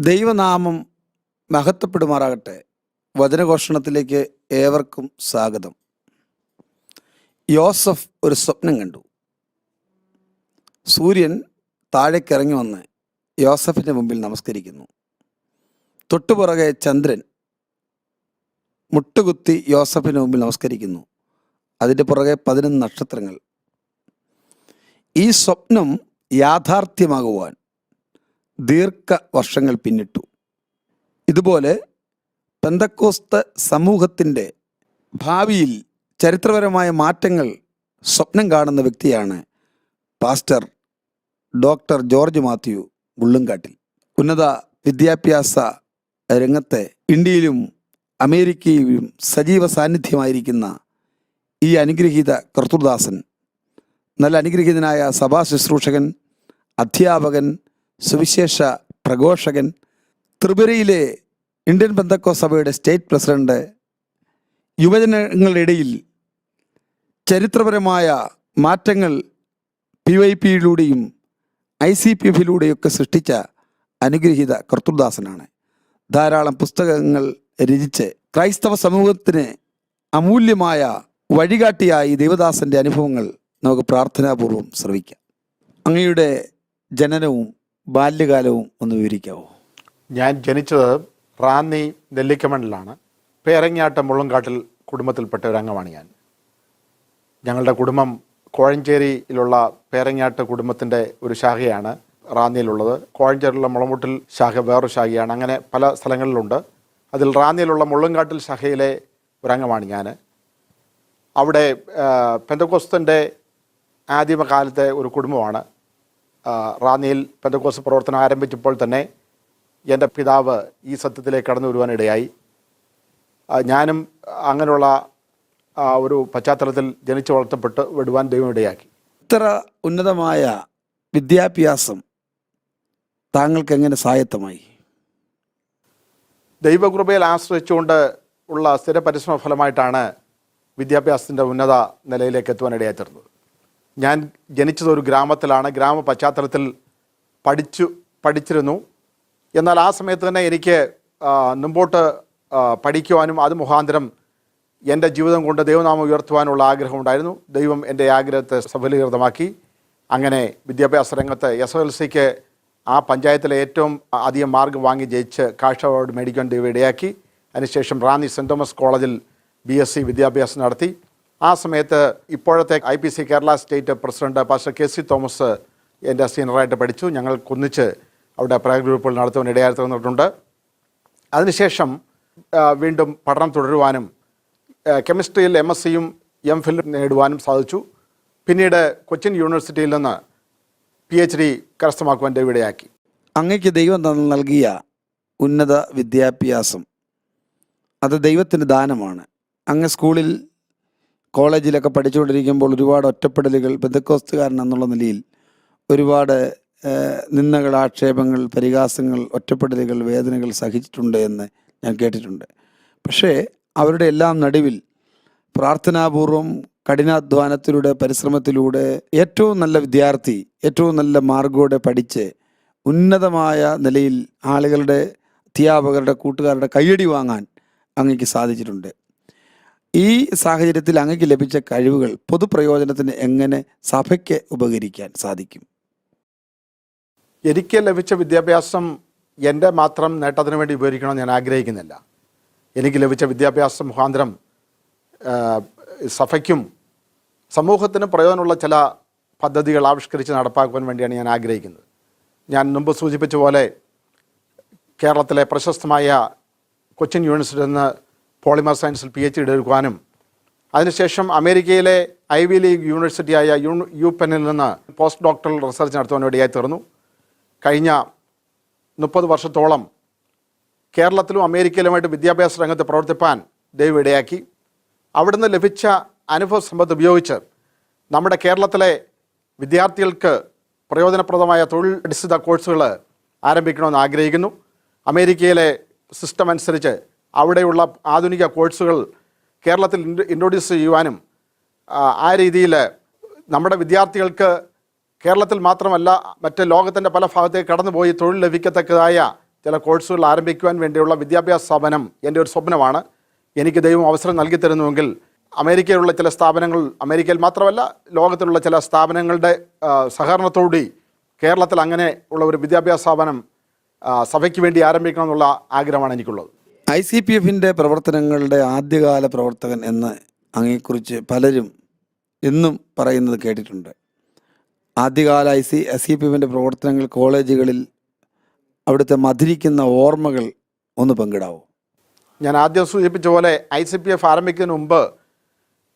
ദൈവനാമം മഹത്വപ്പെടുമാറാകട്ടെ. വചനഘോഷണത്തിലേക്ക് ഏവർക്കും സ്വാഗതം. യോസഫ് ഒരു സ്വപ്നം കണ്ടു. സൂര്യൻ താഴേക്കിറങ്ങി വന്ന് യോസഫിന്റെ മുമ്പിൽ നമസ്കരിക്കുന്നു. തൊട്ടുപുറകെ ചന്ദ്രൻ മുട്ടുകുത്തി യോസഫിന്റെ മുമ്പിൽ നമസ്കരിക്കുന്നു. അതിന്റെ പുറകെ പതിനൊന്ന് നക്ഷത്രങ്ങൾ. ഈ സ്വപ്നം യാഥാർത്ഥ്യമാകുവാൻ ദീർഘ വർഷങ്ങൾ പിന്നിട്ടു. ഇതുപോലെ പെന്തക്കോസ്ത സമൂഹത്തിന്റെ ഭാവിയിൽ ചരിത്രപരമായ മാറ്റങ്ങൾ സ്വപ്നം കാണുന്ന വ്യക്തിയാണ് പാസ്റ്റർ ഡോക്ടർ ജോർജ് മാത്യു ഉള്ളുംകാട്ടിൽ ഉന്നത വിദ്യാഭ്യാസ രംഗത്തെ ഇന്ത്യയിലും അമേരിക്കയിലും സജീവ സാന്നിധ്യമായിരിക്കുന്ന ഈ അനുഗ്രഹീത കർത്തൃദാസൻ നല്ല അനുഗ്രഹീതനായ സഭാ ശുശ്രൂഷകൻ അധ്യാപകൻ സുവിശേഷ പ്രഘോഷകൻ ത്രിപുരയിലെ ഇന്ത്യൻ ബന്ധക്കോ സഭയുടെ സ്റ്റേറ്റ് പ്രസിഡന്റ് യുവജനങ്ങളുടെ ഇടയിൽ ചരിത്രപരമായ മാറ്റങ്ങൾ പി വൈ പിയിലൂടെയും ഐ സി പി എഫിലൂടെയൊക്കെ സൃഷ്ടിച്ച അനുഗ്രഹീത കർത്തൃദാസനാണ് ധാരാളം പുസ്തകങ്ങൾ രചിച്ച് ക്രൈസ്തവ സമൂഹത്തിന് അമൂല്യമായ വഴികാട്ടിയായി ദേവദാസന്റെ അനുഭവങ്ങൾ നമുക്ക് പ്രാർത്ഥനാപൂർവം ശ്രവിക്കാം. അങ്ങയുടെ ജനനവും ബാല്യകാലവും ഒന്ന് വിവരിക്കാവോ? ഞാൻ ജനിച്ചത് റാന്നി നെല്ലിക്കമണ്ണിലാണ്. പേരങ്ങാട്ടം മുള്ളംകാട്ടിൽ കുടുംബത്തിൽപ്പെട്ട ഒരു അംഗമാണ് ഞാൻ. ഞങ്ങളുടെ കുടുംബം കോഴഞ്ചേരിയിലുള്ള പേരങ്ങാട്ട് കുടുംബത്തിന്റെ ഒരു ശാഖയാണ് റാന്നിയിലുള്ളത്. കോഴഞ്ചേരിയിലുള്ള മുളമുട്ടിൽ ശാഖ വേറൊരു ശാഖയാണ്. അങ്ങനെ പല സ്ഥലങ്ങളിലുണ്ട്. അതിൽ റാന്നിയിലുള്ള മുള്ളംകാട്ടിൽ ശാഖയിലെ ഒരംഗമാണ് ഞാൻ. അവിടെ പെന്തക്കോസ്തന്റെ ആദിമകാലത്തെ ഒരു കുടുംബമാണ്. റാന്നിയിൽ പെന്തക്കോസ് പ്രവർത്തനം ആരംഭിച്ചപ്പോൾ തന്നെ എന്റെ പിതാവ് ഈ സത്യത്തിലേക്ക് കടന്നു വരുവാനിടയായി. ഞാനും അങ്ങനെയുള്ള ഒരു പശ്ചാത്തലത്തിൽ ജനിച്ചു വളർത്തപ്പെട്ട് വിടുവാൻ ദൈവം ഇടയാക്കി ഇത്ര ഉന്നതമായ വിദ്യാഭ്യാസം താങ്കൾക്ക് എങ്ങനെ സഹായത്തമായി ദൈവകൃപയിൽ ആശ്രയിച്ചുകൊണ്ട് ഉള്ള സ്ഥിര പരിശ്രമ ഫലമായിട്ടാണ് വിദ്യാഭ്യാസത്തിന്റെ ഉന്നത നിലയിലേക്ക് എത്തുവാൻ ഇടയായിത്തീർന്നത് ഞാൻ ജനിച്ചത് ഒരു ഗ്രാമത്തിലാണ് ഗ്രാമ പശ്ചാത്തലത്തിൽ പഠിച്ചു പഠിച്ചിരുന്നു. എന്നാൽ ആ സമയത്ത് തന്നെ എനിക്ക് മുമ്പോട്ട് പഠിക്കുവാനും അത് മുഖാന്തരം എന്റെ ജീവിതം കൊണ്ട് ദൈവനാമം ഉയർത്തുവാനുള്ള ആഗ്രഹമുണ്ടായിരുന്നു ദൈവം എന്റെ ആഗ്രഹത്തെ സഫലീകൃതമാക്കി. അങ്ങനെ വിദ്യാഭ്യാസ രംഗത്ത് എസ് എൽ സിക്ക് ആ പഞ്ചായത്തിലെ ഏറ്റവും അധികം മാർഗം വാങ്ങി ജയിച്ച് കാഴ്ച അവാർഡ് മേടിക്കാൻ ദൈവം അതിനുശേഷം റാന്നി സെന്റ് തോമസ് കോളേജിൽ ബി എസ് സി വിദ്യാഭ്യാസം നടത്തി. ആ സമയത്ത് ഇപ്പോഴത്തെ I P C Kerala state president pastor K C Thomas എന്റെ സീനിയറായിട്ട് പഠിച്ചു. ഞങ്ങൾ ഒന്നിച്ച് അവിടെ പ്രയർ ഗ്രൂപ്പുകൾ നടത്തുവാൻ ഇടയായി തന്നിട്ടുണ്ട് അതിനുശേഷം വീണ്ടും പഠനം തുടരുവാനും കെമിസ്ട്രിയിൽ എം എസ് സിയും എം ഫിലും നേടുവാനും സാധിച്ചു. പിന്നീട് കൊച്ചിൻ യൂണിവേഴ്സിറ്റിയിൽ നിന്ന് പി എച്ച് ഡി കരസ്ഥമാക്കുവാൻ ഇവിടെയാക്കി അങ്ങയ്ക്ക് ദൈവം നൽകിയ ഉന്നത വിദ്യാഭ്യാസം. അത് ദൈവത്തിന്റെ ദാനമാണ്. അങ്ങ് സ്കൂളിൽ കോളേജിലൊക്കെ പഠിച്ചുകൊണ്ടിരിക്കുമ്പോൾ ഒരുപാട് ഒറ്റപ്പെടലുകൾ ബന്ധക്കോസ്തുകാരൻ എന്നുള്ള നിലയിൽ ഒരുപാട് നിന്നകൾ ആക്ഷേപങ്ങൾ പരിഹാസങ്ങൾ ഒറ്റപ്പെടലുകൾ വേദനകൾ സഹിച്ചിട്ടുണ്ട് എന്ന് ഞാൻ കേട്ടിട്ടുണ്ട്. പക്ഷേ അവരുടെ എല്ലാം നടുവിൽ പ്രാർത്ഥനാപൂർവം കഠിനാധ്വാനത്തിലൂടെ പരിശ്രമത്തിലൂടെ ഏറ്റവും നല്ല വിദ്യാർത്ഥി ഏറ്റവും നല്ല മാർഗോടെ പഠിച്ച് ഉന്നതമായ നിലയിൽ ആളുകളുടെ അധ്യാപകരുടെ കൂട്ടുകാരുടെ കയ്യടി വാങ്ങാൻ അങ്ങേക്ക് സാധിച്ചിട്ടുണ്ട്. ഈ സാഹചര്യത്തിൽ അങ്ങക്ക് ലഭിച്ച കഴിവുകൾ പൊതുപ്രയോജനത്തിന് എങ്ങനെ സഭയ്ക്ക് ഉപകരിക്കാൻ സാധിക്കും? എനിക്ക് ലഭിച്ച വിദ്യാഭ്യാസം എന്റെ മാത്രം നേട്ടത്തിന് വേണ്ടി ഉപയോഗിക്കണം ഞാൻ ആഗ്രഹിക്കുന്നില്ല. എനിക്ക് ലഭിച്ച വിദ്യാഭ്യാസം മുഖാന്തരം സഭയ്ക്കും സമൂഹത്തിന് പ്രയോജനമുള്ള ചില പദ്ധതികൾ ആവിഷ്കരിച്ച് നടപ്പാക്കുവാൻ വേണ്ടിയാണ് ഞാൻ ആഗ്രഹിക്കുന്നത്. ഞാൻ മുമ്പ് സൂചിപ്പിച്ച പോലെ കേരളത്തിലെ പ്രശസ്തമായ കൊച്ചിൻ യൂണിവേഴ്സിറ്റിയിൽ നിന്ന് പോളിമർ സയൻസിൽ പി എച്ച് ഡി എടുക്കുവാനും അതിനുശേഷം അമേരിക്കയിലെ ഐ വി ലീഗ് യൂണിവേഴ്സിറ്റിയായ യു യു പെന്നിൽ നിന്ന് പോസ്റ്റ് ഡോക്ടറൽ റിസർച്ച് നടത്തുവാൻ വേണ്ടിയായി തീർന്നു. കഴിഞ്ഞ മുപ്പത് വർഷത്തോളം കേരളത്തിലും അമേരിക്കയിലുമായിട്ട് വിദ്യാഭ്യാസ രംഗത്ത് പ്രവർത്തിപ്പാൻ ദൈവം ഇടയാക്കി. അവിടുന്ന് ലഭിച്ച അനുഭവ സമ്പത്ത് ഉപയോഗിച്ച് നമ്മുടെ കേരളത്തിലെ വിദ്യാർത്ഥികൾക്ക് പ്രയോജനപ്രദമായ തൊഴിൽ അടിസ്ഥിത കോഴ്സുകൾ ആരംഭിക്കണമെന്ന് ആഗ്രഹിക്കുന്നു. അമേരിക്കയിലെ സിസ്റ്റം അനുസരിച്ച് അവിടെയുള്ള ആധുനിക കോഴ്സുകൾ കേരളത്തിൽ ഇൻട്രൊഡ്യൂസ് ചെയ്യുവാനും ആ, രീതിയിൽ നമ്മുടെ വിദ്യാർത്ഥികൾക്ക് കേരളത്തിൽ മാത്രമല്ല മറ്റ് ലോകത്തിന്റെ പല ഭാഗത്തേക്ക് കടന്നുപോയി തൊഴിൽ ലഭിക്കത്തക്കതായ ചില കോഴ്സുകൾ ആരംഭിക്കുവാൻ വേണ്ടിയുള്ള വിദ്യാഭ്യാസ സ്ഥാപനം എന്റെ ഒരു സ്വപ്നമാണ്. എനിക്ക് ദൈവം അവസരം നൽകി തരുന്നുവെങ്കിൽ അമേരിക്കയിലുള്ള ചില സ്ഥാപനങ്ങൾ അമേരിക്കയിൽ മാത്രമല്ല ലോകത്തിലുള്ള ചില സ്ഥാപനങ്ങളുടെ സഹകരണത്തോടി കേരളത്തിൽ അങ്ങനെ ഉള്ള ഒരു വിദ്യാഭ്യാസ സ്ഥാപനം സഭയ്ക്ക് വേണ്ടി ആരംഭിക്കണം എന്നുള്ള ആഗ്രഹമാണ് എനിക്കുള്ളത്. ഐ സി പി എഫിന്റെ പ്രവർത്തനങ്ങളുടെ ആദ്യകാല പ്രവർത്തകൻ എന്ന് അങ്ങയെക്കുറിച്ച് പലരും എന്നും പറയുന്നത് കേട്ടിട്ടുണ്ട്. ആദ്യകാല I C S C P എഫിന്റെ പ്രവർത്തനങ്ങൾ കോളേജുകളിൽ അവിടുത്തെ മധുരിക്കുന്ന ഓർമ്മകൾ ഒന്ന് പങ്കിടാവോ? ഞാൻ ആദ്യം സൂചിപ്പിച്ച പോലെ ഐ സി പി എഫ് ആരംഭിക്കുന്നതിന് മുമ്പ്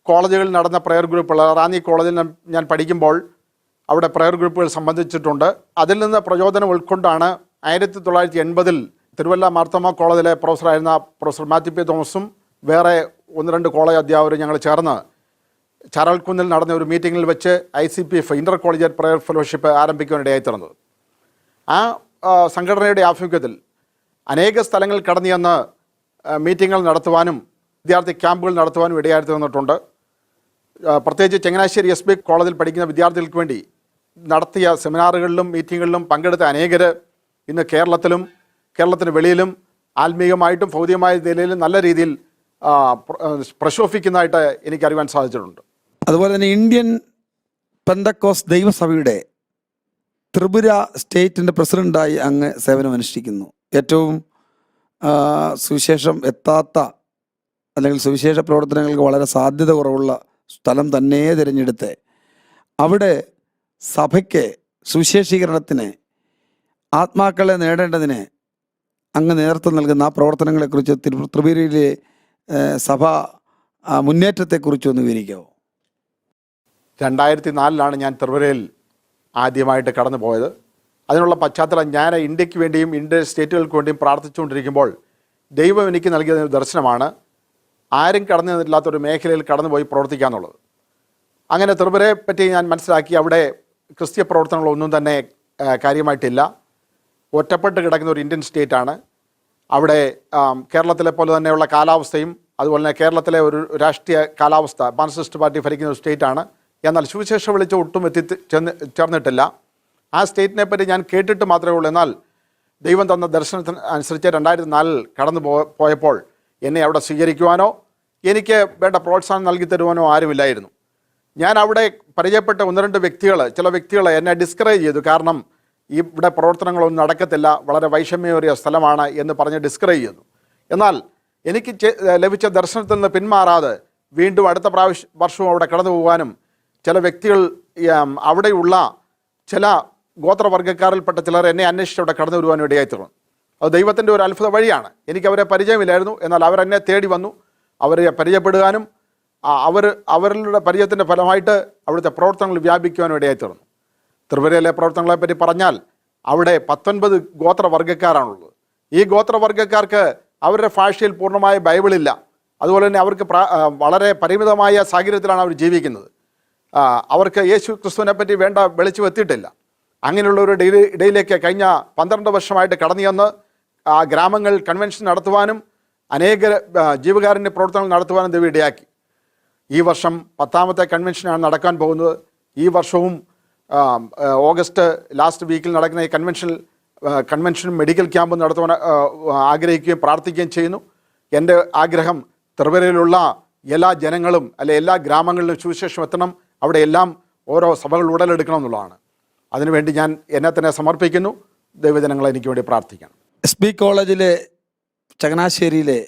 കോളേജുകളിൽ നടന്ന പ്രയർ ഗ്രൂപ്പുകൾ റാന്നി കോളേജിൽ ഞാൻ പഠിക്കുമ്പോൾ അവിടെ പ്രയർ ഗ്രൂപ്പുകൾ സംബന്ധിച്ചിട്ടുണ്ട്. അതിൽ നിന്ന് പ്രചോദനം ഉൾക്കൊണ്ടാണ് ആയിരത്തി തൊള്ളായിരത്തി എൺപതിൽ തിരുവല്ല മാർത്തമ കോളേജിലെ പ്രൊഫസറായിരുന്ന പ്രൊഫസർ മാത്യു പി തോമസും വേറെ ഒന്ന് രണ്ട് കോളേജ് അധ്യാപകരും ഞങ്ങൾ ചേർന്ന് ചരൽക്കുന്നിൽ നടന്ന ഒരു മീറ്റിങ്ങിൽ വെച്ച് I C P F intercollegiate prayer fellowship ആരംഭിക്കുവാനിടയായി തീർന്നത്. ആ, സംഘടനയുടെ ആഭിമുഖ്യത്തിൽ അനേക സ്ഥലങ്ങൾ കടന്നു ചെന്ന് മീറ്റിങ്ങുകൾ നടത്തുവാനും വിദ്യാർത്ഥി ക്യാമ്പുകൾ നടത്തുവാനും ഇടയായി തീർന്നിട്ടുണ്ട്. പ്രത്യേകിച്ച് ചങ്ങനാശ്ശേരി എസ് ബി കോളേജിൽ പഠിക്കുന്ന വിദ്യാർത്ഥികൾക്ക് വേണ്ടി നടത്തിയ സെമിനാറുകളിലും മീറ്റിങ്ങുകളിലും പങ്കെടുത്ത അനേകർ ഇന്ന് കേരളത്തിലും കേരളത്തിന് വെളിയിലും ആത്മീയമായിട്ടും ഭൗതികമായ നിലയിലും നല്ല രീതിയിൽ പ്രശോഭിക്കുന്നതായിട്ട് എനിക്ക് അറിയാൻ പ്രശോഭിക്കുന്നതായിട്ട് എനിക്കറിയാൻ സാധിച്ചിട്ടുണ്ട്. അതുപോലെ തന്നെ ഇന്ത്യൻ പെന്തക്കോസ് ദൈവസഭയുടെ ത്രിപുര സ്റ്റേറ്റിന്റെ പ്രസിഡന്റായി അങ്ങ് സേവനമനുഷ്ഠിക്കുന്നു. ഏറ്റവും സുവിശേഷം എത്താത്ത അല്ലെങ്കിൽ സുവിശേഷ പ്രവർത്തനങ്ങൾക്ക് വളരെ സാധ്യത കുറവുള്ള സ്ഥലം തന്നെ തിരഞ്ഞെടുത്ത് അവിടെ സഭയ്ക്ക് സുവിശേഷീകരണത്തിന് ആത്മാക്കളെ നേടേണ്ടതിന് അങ്ങ് നേതൃത്വം നൽകുന്ന ആ പ്രവർത്തനങ്ങളെക്കുറിച്ച് ത്രിപു- ത്രിപുരയിലെ സഭ മുന്നേറ്റത്തെക്കുറിച്ച് ഒന്ന് വിവരിക്കാമോ രണ്ടായിരത്തി നാലിലാണ് ഞാൻ ത്രിപുരയിൽ ആദ്യമായിട്ട് കടന്നു പോയത് അതിനുള്ള പശ്ചാത്തലം ഞാൻ ഇന്ത്യയ്ക്ക് വേണ്ടിയും ഇന്ത്യൻ സ്റ്റേറ്റുകൾക്ക് വേണ്ടിയും പ്രാർത്ഥിച്ചുകൊണ്ടിരിക്കുമ്പോൾ ദൈവം എനിക്ക് നൽകിയ ദർശനമാണ് ആരും കടന്നു നിന്നില്ലാത്തൊരു മേഖലയിൽ കടന്നുപോയി പ്രവർത്തിക്കുക എന്നുള്ളത് അങ്ങനെ ത്രിപുരയെ പറ്റി ഞാൻ മനസ്സിലാക്കി അവിടെ ക്രിസ്ത്യ പ്രവർത്തനങ്ങളൊന്നും തന്നെ കാര്യമായിട്ടില്ല. ഒറ്റപ്പെട്ട് കിടക്കുന്ന ഒരു ഇന്ത്യൻ സ്റ്റേറ്റാണ് അവിടെ കേരളത്തിലെ പോലെ തന്നെയുള്ള കാലാവസ്ഥയും അതുപോലെ തന്നെ കേരളത്തിലെ ഒരു രാഷ്ട്രീയ കാലാവസ്ഥ മാർക്സിസ്റ്റ് പാർട്ടി ഭരിക്കുന്ന ഒരു സ്റ്റേറ്റാണ് എന്നാൽ സുവിശേഷ വെളിച്ചം ഒട്ടും എത്തി ചെന്ന് ചേർന്നിട്ടില്ല. ആ സ്റ്റേറ്റിനെ പറ്റി ഞാൻ കേട്ടിട്ട് മാത്രമേ ഉള്ളൂ. എന്നാൽ ദൈവം തന്ന ദർശനത്തിന് അനുസരിച്ച് രണ്ടായിരത്തി നാലിൽ കടന്നു പോയപ്പോൾ എന്നെ അവിടെ സ്വീകരിക്കുവാനോ എനിക്ക് വേണ്ട പ്രോത്സാഹനം നൽകി തരുവാനോ ആരുമില്ലായിരുന്നു. ഞാൻ അവിടെ പരിചയപ്പെട്ട ഒന്ന് രണ്ട് വ്യക്തികൾ ചില വ്യക്തികൾ എന്നെ ഡിസ്കറേജ് ചെയ്തു. കാരണം ഇവിടെ പ്രവർത്തനങ്ങളൊന്നും നടക്കത്തില്ല വളരെ വൈഷമ്യമേറിയ സ്ഥലമാണ് എന്ന് പറഞ്ഞ് ഡിസ്ക്രൈബ് ചെയ്യുന്നു. എന്നാൽ എനിക്ക് ലഭിച്ച ദർശനത്തിൽ നിന്ന് പിന്മാറാതെ വീണ്ടും അടുത്ത പ്രാവശ്യം വർഷവും അവിടെ കടന്നു പോകാനും ചില വ്യക്തികൾ അവിടെയുള്ള ചില ഗോത്രവർഗക്കാരിൽപ്പെട്ട ചിലർ എന്നെ അന്വേഷിച്ച് അവിടെ കടന്നു വരുവാനും ഇടയായി തീർന്നു. അത് ദൈവത്തിന്റെ ഒരു അത്ഭുത വഴിയാണ്. എനിക്ക് അവരെ പരിചയമില്ലായിരുന്നു എന്നാൽ അവരെന്നെ തേടി വന്നു. അവരെ പരിചയപ്പെടുവാനും അവർ അവരുടെ പരിചയത്തിന്റെ ഫലമായിട്ട് അവിടുത്തെ പ്രവർത്തനങ്ങൾ വ്യാപിക്കുവാനും ഇടയായി ത്രിപുരയിലെ പ്രവർത്തനങ്ങളെപ്പറ്റി പറഞ്ഞാൽ അവിടെ പത്തൊൻപത് ഗോത്രവർഗക്കാരാണുള്ളത്. ഈ ഗോത്രവർഗക്കാർക്ക് അവരുടെ ഭാഷയിൽ പൂർണമായ ബൈബിളില്ല. അതുപോലെ തന്നെ അവർക്ക് വളരെ പരിമിതമായ സാഹചര്യത്തിലാണ് അവർ ജീവിക്കുന്നത്. അവർക്ക് യേശു ക്രിസ്തുവിനെ പറ്റി വേണ്ട വെളിച്ചു എത്തിയിട്ടില്ല. അങ്ങനെയുള്ളവരുടെ ഇടയിൽ- ഇടയിലേക്ക് കഴിഞ്ഞ പന്ത്രണ്ട് വർഷമായിട്ട് കടന്നു ചെന്ന് ആ ഗ്രാമങ്ങൾ കൺവെൻഷൻ നടത്തുവാനും അനേക ജീവകാരുണ്യ പ്രവർത്തനങ്ങൾ നടത്തുവാനും ദൈവം ഇടയാക്കി. ഈ വർഷം പത്താമത്തെ കൺവെൻഷനാണ് നടക്കാൻ പോകുന്നത്. ഈ വർഷവും ഓഗസ്റ്റ് ലാസ്റ്റ് വീക്കിൽ നടക്കുന്ന ഈ കൺവെൻഷനിൽ കൺവെൻഷൻ മെഡിക്കൽ ക്യാമ്പ് നടത്തുവാൻ ആഗ്രഹിക്കുകയും പ്രാർത്ഥിക്കുകയും ചെയ്യുന്നു. എന്റെ ആഗ്രഹം ത്രിപുരയിലുള്ള എല്ലാ ജനങ്ങളും അല്ലെ എല്ലാ ഗ്രാമങ്ങളിലും സുവിശേഷം എത്തണം. അവിടെ എല്ലാം ഓരോ സഭകൾ ഉടലെടുക്കണം എന്നുള്ളതാണ്. അതിനുവേണ്ടി ഞാൻ എന്നെ തന്നെ സമർപ്പിക്കുന്നു. ദൈവജനങ്ങളെ എനിക്ക് വേണ്ടി പ്രാർത്ഥിക്കണം. എസ് ബി കോളേജിലെ ചങ്ങനാശ്ശേരിയിലെ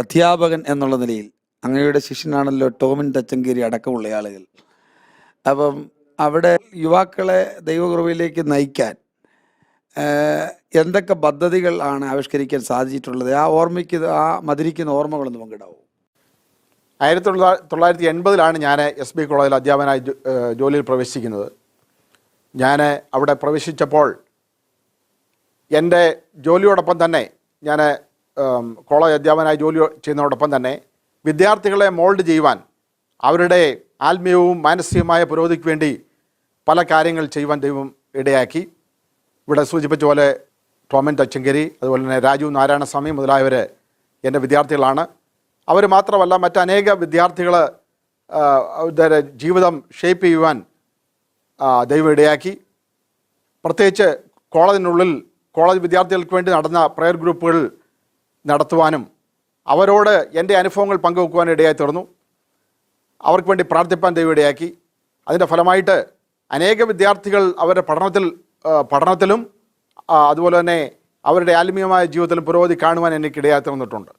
അധ്യാപകൻ എന്നുള്ള നിലയിൽ അങ്ങയുടെ ശിഷ്യനാണല്ലോ ടോമിൻ തച്ചങ്കേരി അടക്കമുള്ള ആളുകൾ. അപ്പം അവിടെ യുവാക്കളെ ദൈവകൃപയിലേക്ക് നയിക്കാൻ എന്തൊക്കെ പദ്ധതികൾ ആണ് ആവിഷ്കരിക്കാൻ സാധിച്ചിട്ടുള്ളത്? ആ ഓർമ്മയ്ക്ക് ആ മതിരിക്കുന്ന ഓർമ്മകളൊന്ന് പങ്കിടാവും? ആയിരത്തി തൊള്ളാ- തൊള്ളായിരത്തി എൺപതിലാണ് ഞാൻ എസ് ബി കോളേജിൽ അധ്യാപനായി ജോലിയിൽ പ്രവേശിക്കുന്നത്. ഞാൻ അവിടെ പ്രവേശിച്ചപ്പോൾ എന്റെ ജോലിയോടൊപ്പം തന്നെ ഞാൻ കോളേജ് അധ്യാപനായി ജോലി ചെയ്യുന്നതോടൊപ്പം തന്നെ വിദ്യാർത്ഥികളെ മോൾഡ് ചെയ്യുവാൻ അവരുടെ ആത്മീയവും മാനസികമായ പുരോഗതിക്ക് വേണ്ടി പല കാര്യങ്ങൾ ചെയ്യുവാൻ ദൈവം ഇടയാക്കി. ഇവിടെ സൂചിപ്പിച്ച പോലെ ടോമൻ തച്ചങ്കരി അതുപോലെ തന്നെ രാജു നാരായണസ്വാമി മുതലായവർ എന്റെ വിദ്യാർത്ഥികളാണ്. അവർ മാത്രമല്ല മറ്റനേക വിദ്യാർത്ഥികൾ ജീവിതം ഷേപ്പ് ചെയ്യുവാൻ ദൈവം ഇടയാക്കി. പ്രത്യേകിച്ച് കോളേജിനുള്ളിൽ കോളേജ് വിദ്യാർത്ഥികൾക്ക് വേണ്ടി നടന്ന പ്രയർ ഗ്രൂപ്പുകൾ നടത്തുവാനും അവരോട് എന്റെ അനുഭവങ്ങൾ പങ്കുവെക്കുവാനും ഇടയായി തീർന്നു. അവർക്ക് വേണ്ടി പ്രാർത്ഥിപ്പാൻ ദൈവം ഇടയാക്കി. അതിന്റെ ഫലമായിട്ട് അനേക വിദ്യാർത്ഥികൾ അവരുടെ പഠനത്തിൽ പഠനത്തിലും അതുപോലെ തന്നെ അവരുടെ ആത്മീയമായ ജീവിതത്തിലും പുരോഗതി കാണുവാൻ എനിക്ക് ഇടയാത്ത തീർന്നിട്ടുണ്ട്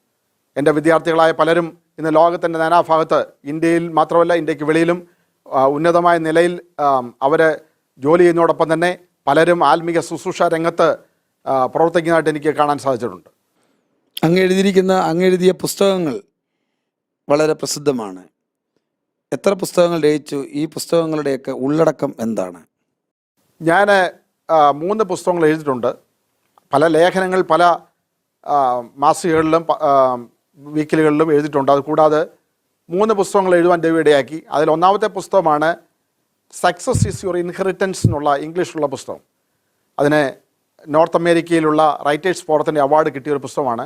എന്റെ വിദ്യാർത്ഥികളായ പലരും ഇന്ന് ലോകത്തിന്റെ നാനാഭാഗത്ത് ഇന്ത്യയിൽ മാത്രമല്ല ഇന്ത്യയ്ക്ക് വെളിയിലും ഉന്നതമായ നിലയിൽ അവർ ജോലി ചെയ്യുന്നതോടൊപ്പം തന്നെ പലരും ആത്മീക ശുശ്രൂഷ രംഗത്ത് പ്രവർത്തിക്കുന്നതായിട്ട് എനിക്ക് കാണാൻ സാധിച്ചിട്ടുണ്ട്. അങ്ങ് എഴുതിയിരിക്കുന്ന അങ്ങ് എഴുതിയ പുസ്തകങ്ങൾ വളരെ പ്രസിദ്ധമാണ്. എത്ര പുസ്തകങ്ങൾ രചിച്ചു? ഈ പുസ്തകങ്ങളുടെയൊക്കെ ഉള്ളടക്കം എന്താണ്? ഞാൻ മൂന്ന് പുസ്തകങ്ങൾ എഴുതിയിട്ടുണ്ട്. പല ലേഖനങ്ങൾ പല മാസികകളിലും വീക്കിലുകളിലും എഴുതിയിട്ടുണ്ട്. അത് കൂടാതെ മൂന്ന് പുസ്തകങ്ങൾ എഴുതുവാൻ ദൈവയിടയാക്കി അതിൽ ഒന്നാമത്തെ പുസ്തകമാണ് സക്സസ് ഈസ് യുവർ ഇൻഹെറിറ്റൻസ് എന്നുള്ള ഇംഗ്ലീഷിലുള്ള പുസ്തകം. അതിന് നോർത്ത് അമേരിക്കയിലുള്ള റൈറ്റേഴ്സ് ഫോറത്തിന്റെ അവാർഡ് കിട്ടിയ ഒരു പുസ്തകമാണ്.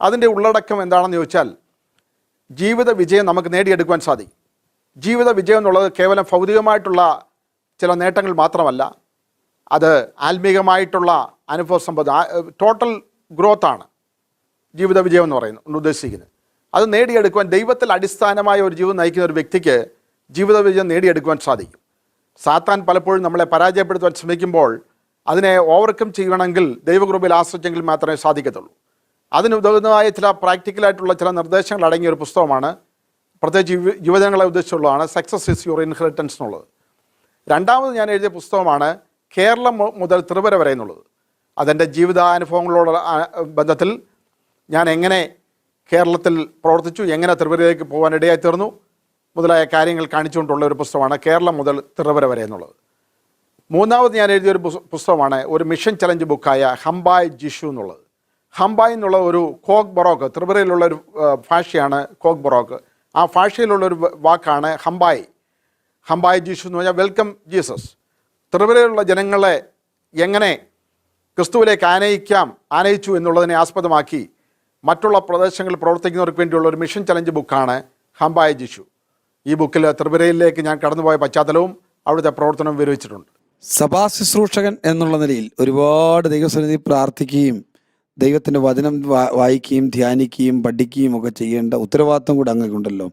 അതിന്റെ ഉള്ളടക്കം എന്താണെന്ന് ചോദിച്ചാൽ ജീവിത വിജയം നമുക്ക് നേടിയെടുക്കുവാൻ സാധിക്കും. ജീവിത വിജയം എന്നുള്ളത് കേവലം ഭൗതികമായിട്ടുള്ള ചില നേട്ടങ്ങൾ മാത്രമല്ല അത് ആത്മീകമായിട്ടുള്ള അനുഭവ സമ്പത്ത് ടോട്ടൽ ഗ്രോത്താണ് ജീവിത വിജയം എന്ന് പറയുന്നത് ഉദ്ദേശിക്കുന്നത്. അത് നേടിയെടുക്കുവാൻ ദൈവത്തിൽ അടിസ്ഥാനമായ ഒരു ജീവിതം നയിക്കുന്ന ഒരു വ്യക്തിക്ക് ജീവിത വിജയം നേടിയെടുക്കുവാൻ സാധിക്കും. സാത്താൻ പലപ്പോഴും നമ്മളെ പരാജയപ്പെടുത്തുവാൻ ശ്രമിക്കുമ്പോൾ അതിനെ ഓവർകം ചെയ്യണമെങ്കിൽ ദൈവകൃപയിൽ ആശ്രയിച്ചെങ്കിൽ മാത്രമേ സാധിക്കത്തുള്ളൂ. അതിന് ഉതകുന്നതായ ചില പ്രാക്ടിക്കലായിട്ടുള്ള ചില നിർദ്ദേശങ്ങൾ അടങ്ങിയ ഒരു പുസ്തകമാണ് പ്രത്യേകിച്ച് യുവ- യുവജനങ്ങളെ ഉദ്ദേശിച്ചുള്ളതാണ് സക്സസ് ഇസ് യുവർ ഇൻഹെറിറ്റൻസ് എന്നുള്ളത്. രണ്ടാമത് ഞാൻ എഴുതിയ പുസ്തകമാണ് കേരളം മുതൽ ത്രിപുര വരെ എന്നുള്ളത്. അതെന്റെ ജീവിതാനുഭവങ്ങളോടുള്ള ബന്ധത്തിൽ ഞാൻ എങ്ങനെ കേരളത്തിൽ പ്രവർത്തിച്ചു എങ്ങനെ ത്രിപുരയിലേക്ക് പോകാൻ ഇടയായി തീർന്നു മുതലായ കാര്യങ്ങൾ കാണിച്ചുകൊണ്ടുള്ള ഒരു പുസ്തകമാണ് കേരളം മുതൽ ത്രിപുര വരെ എന്നുള്ളത്. മൂന്നാമത് ഞാൻ എഴുതിയ ഒരു പുസ്തകമാണ് ഒരു മിഷൻ ചലഞ്ച് ബുക്കായ ഹംബായ് ജിഷു എന്നുള്ളത്. ഹംബായ് എന്നുള്ള ഒരു കോക്ക് ബൊറോക്ക് ത്രിപുരയിലുള്ള ഒരു ഭാഷയാണ് കോക്ക് ബൊറോക്ക് ആ ഭാഷയിലുള്ള ഒരു വാക്കാണ് ഹംബായ് ഹംബായ് ജിഷു എന്ന് പറഞ്ഞാൽ വെൽക്കം ജീസസ്. ത്രിപുരയിലുള്ള ജനങ്ങളെ എങ്ങനെ ക്രിസ്തുവിലേക്ക് ആനയിക്കാം ആനയിച്ചു എന്നുള്ളതിനെ ആസ്പദമാക്കി മറ്റുള്ള പ്രദേശങ്ങളിൽ പ്രവർത്തിക്കുന്നവർക്ക് വേണ്ടിയുള്ള ഒരു മിഷൻ ചലഞ്ച് ബുക്കാണ് ഹംബായ ജിഷു. ഈ ബുക്കിൽ ത്രിപുരയിലേക്ക് ഞാൻ കടന്നുപോയ പശ്ചാത്തലവും അവിടുത്തെ പ്രവർത്തനവും വിവരിച്ചിട്ടുണ്ട്. സഭാ ശുശ്രൂഷകൻ എന്നുള്ള നിലയിൽ ഒരുപാട് ദൈവസന്നിധി പ്രാർത്ഥിക്കുകയും ദൈവത്തിന്റെ വചനം വായിക്കുകയും ധ്യാനിക്കുകയും പഠിക്കുകയും ഒക്കെ ചെയ്യേണ്ട ഉത്തരവാദിത്വം കൂടെ അങ്ങക്കുണ്ടല്ലോ.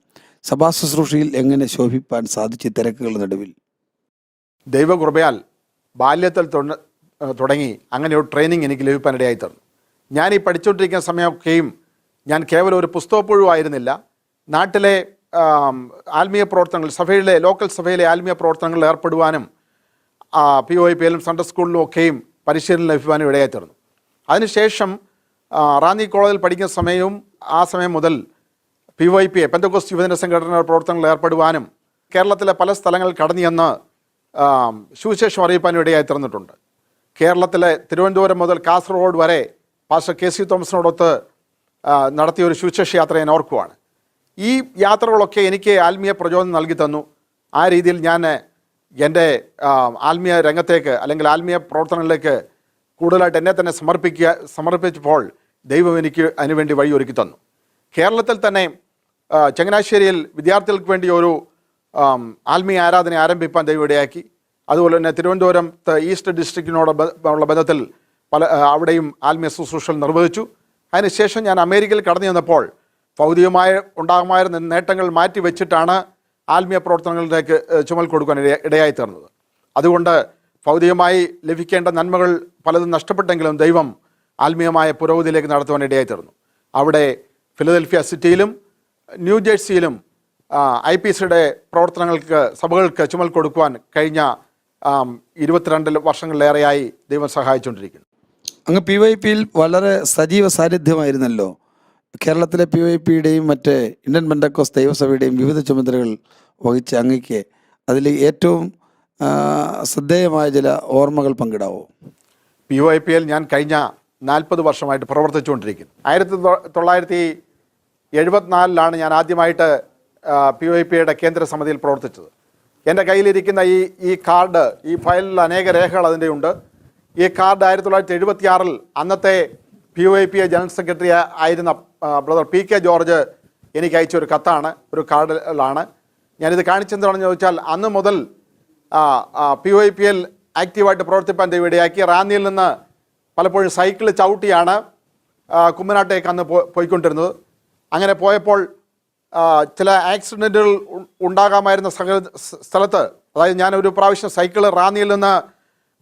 സഭാ ശുശ്രൂഷയിൽ എങ്ങനെ ശോഭിപ്പാൻ സാധിച്ചു തിരക്കുകളുടെ നടുവിൽ? ദൈവകൃപയാൽ ബാല്യത്തിൽ തുടങ്ങി അങ്ങനെ ഒരു ട്രെയിനിങ് എനിക്ക് ലഭിക്കാനിടയായി തന്നു ഞാൻ ഈ പഠിച്ചുകൊണ്ടിരിക്കുന്ന സമയമൊക്കെയും ഞാൻ കേവലം ഒരു പുസ്തകപ്പുഴുവായിരുന്നില്ല നാട്ടിലെ ആത്മീയ പ്രവർത്തനങ്ങൾ സഭയിലെ ലോക്കൽ സഭയിലെ ആത്മീയ പ്രവർത്തനങ്ങളിൽ ഏർപ്പെടുവാനും പി ഒ ഐ പി എല്ലും സെൻട്രൽ സ്കൂളിലും ഒക്കെയും പരിശീലനം ലഭിക്കുവാനും ഇടയായി തീർന്നു അതിനുശേഷം റാന്നി കോളേജിൽ പഠിക്കുന്ന സമയവും ആ സമയം മുതൽ P Y P A Pentecost യുവജന സംഘടനയുടെ പ്രവർത്തനങ്ങളിൽ ഏർപ്പെടുവാനും കേരളത്തിലെ പല സ്ഥലങ്ങളിൽ കടന്നു ചെന്ന് സുവിശേഷം അറിയിപ്പാനും ഇടയായി തീർന്നിട്ടുണ്ട്. കേരളത്തിലെ തിരുവനന്തപുരം മുതൽ കാസർഗോഡ് വരെ പാസ്റ്റർ കെ സി തോമസിനോടൊത്ത് നടത്തിയ ഒരു സുവിശേഷ യാത്ര ഞാൻ ഓർക്കുവാണ്. ഈ യാത്രകളൊക്കെ എനിക്ക് ആത്മീയ പ്രചോദനം നൽകി തന്നു. ആ രീതിയിൽ ഞാൻ എന്റെ ആത്മീയ രംഗത്തേക്ക് അല്ലെങ്കിൽ ആത്മീയ പ്രവർത്തനങ്ങളിലേക്ക് കൂടുതലായിട്ട് എന്നെ തന്നെ സമർപ്പിക്കുക സമർപ്പിച്ചപ്പോൾ ദൈവം എനിക്ക് അതിനുവേണ്ടി വഴി ഒരുക്കി തന്നു. കേരളത്തിൽ തന്നെ ചങ്ങനാശ്ശേരിയിൽ വിദ്യാർത്ഥികൾക്ക് വേണ്ടി ഒരു ആത്മീയ ആരാധന ആരംഭിപ്പാൻ ദൈവം ഇടയാക്കി. അതുപോലെ തന്നെ തിരുവനന്തപുരം ഈസ്റ്റ് ഡിസ്ട്രിക്റ്റിനോട് ഉള്ള ബന്ധത്തിൽ പല അവിടെയും ആത്മീയ ശുശ്രൂഷകൾ നിർവഹിച്ചു. അതിനുശേഷം ഞാൻ അമേരിക്കയിൽ കടന്നു ചെന്നപ്പോൾ ഭൗതികമായ ഉണ്ടാകുമായിരുന്ന നേട്ടങ്ങൾ മാറ്റി വെച്ചിട്ടാണ് ആത്മീയ പ്രവർത്തനങ്ങളിലേക്ക് ചുമൽ കൊടുക്കാൻ ഇടയ- ഇടയായി തീർന്നത്. അതുകൊണ്ട് ഭൗതികമായി ലഭിക്കേണ്ട നന്മകൾ പലതും നഷ്ടപ്പെട്ടെങ്കിലും ദൈവം ആത്മീയമായ പുരോഗതിയിലേക്ക് നടത്തുവാൻ ഇടയായി തീർന്നു. അവിടെ ഫിലദൽഫിയ സിറ്റിയിലും ന്യൂ ജേഴ്സിയിലും ഐ പി സിയുടെ പ്രവർത്തനങ്ങൾക്ക് സഭകൾക്ക് ചുമൽ കൊടുക്കുവാൻ കഴിഞ്ഞ ഇരുപത്തിരണ്ട് വർഷങ്ങളിലേറെയായി ദൈവം സഹായിച്ചുകൊണ്ടിരിക്കുന്നു. അങ്ങ് പി വൈ പിയിൽ വളരെ സജീവ സാന്നിധ്യമായിരുന്നല്ലോ. കേരളത്തിലെ പി വൈ പിയുടെയും മറ്റ് ഇന്ത്യൻ മെൻഡക്കോസ് ദൈവസഭയുടെയും വിവിധ ചുമതലകൾ വഹിച്ച അങ്ങയ്ക്ക് അതിൽ ഏറ്റവും ശ്രദ്ധേയമായ ചില ഓർമ്മകൾ പങ്കിടാവോ. P O I P L ഞാൻ കഴിഞ്ഞ നാൽപ്പത് വർഷമായിട്ട് പ്രവർത്തിച്ചുകൊണ്ടിരിക്കുന്നു. ആയിരത്തി തൊള്ളായിരത്തി എഴുപത്തിനാലിലാണ് ഞാൻ ആദ്യമായിട്ട് പി ഒ ഐ പി എയുടെ കേന്ദ്ര സമിതിയിൽ പ്രവർത്തിച്ചത്. എന്റെ കയ്യിലിരിക്കുന്ന ഈ ഈ കാർഡ് ഈ ഫയലിൽ അനേക രേഖകൾ അതിന്റെ ഉണ്ട്. ഈ കാർഡ് ആയിരത്തി തൊള്ളായിരത്തി എഴുപത്തി ആറിൽ അന്നത്തെ P O I P general secretary ആയിരുന്ന ബ്രദർ പി കെ ജോർജ് എനിക്ക് അയച്ച ഒരു കത്താണ് ഒരു കാർഡിലാണ്. ഞാനിത് കാണിച്ചെന്താണെന്ന് ചോദിച്ചാൽ അന്ന് മുതൽ പി വൈ പി എൽ ആക്റ്റീവായിട്ട് പ്രവർത്തിപ്പാൻ ഇവിടെയാക്കി റാന്നിയിൽ നിന്ന് പലപ്പോഴും സൈക്കിൾ ചവിട്ടിയാണ് കുമ്മനാട്ടേക്ക് അന്ന് പോയിക്കൊണ്ടിരുന്നത്. അങ്ങനെ പോയപ്പോൾ ചില ആക്സിഡന്റുകൾ ഉണ്ടാകാമായിരുന്ന സ്ഥലത്ത് അതായത് ഞാൻ ഒരു പ്രാവശ്യം സൈക്കിൾ റാന്നിയിൽ നിന്ന്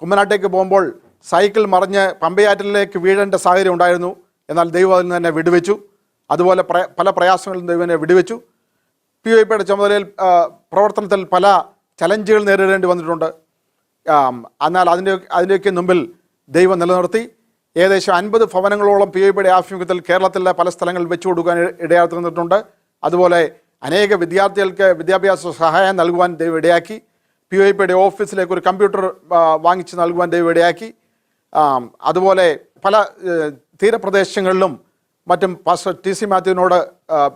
കുമ്മനാട്ടേക്ക് പോകുമ്പോൾ സൈക്കിൾ മറിഞ്ഞ് പമ്പയാറ്റിലേക്ക് വീഴേണ്ട സാഹചര്യം ഉണ്ടായിരുന്നു. എന്നാൽ ദൈവം അതിൽ നിന്ന് തന്നെ വിടുവെച്ചു. അതുപോലെ പല പ്രയാസങ്ങളും ദൈവനെ വിടുവെച്ചു. പി ഒ പിയുടെ ചുമതലയിൽ പ്രവർത്തനത്തിൽ പല ചലഞ്ചുകൾ നേരിടേണ്ടി വന്നിട്ടുണ്ട്. എന്നാൽ അതിന്റെ അതിന്റെയൊക്കെ മുമ്പിൽ ദൈവം നിലനിർത്തി. ഏകദേശം അൻപത് ഭവനങ്ങളോളം പി ഐ പിയുടെ ആഭിമുഖ്യത്തിൽ കേരളത്തിലെ പല സ്ഥലങ്ങളിൽ വെച്ചു കൊടുക്കാൻ ഇടയാക്കി അതുപോലെ അനേക വിദ്യാർത്ഥികൾക്ക് വിദ്യാഭ്യാസ സഹായം നൽകുവാൻ ദൈവം ഇടയാക്കി. പി ഒ പിയുടെ ഓഫീസിലേക്ക് ഒരു കമ്പ്യൂട്ടർ വാങ്ങിച്ച് നൽകുവാൻ ദൈവം ഇടയാക്കി. അതുപോലെ പല തീരപ്രദേശങ്ങളിലും മറ്റും പാസ്റ്റർ ടി സി മാത്യുവിനോട്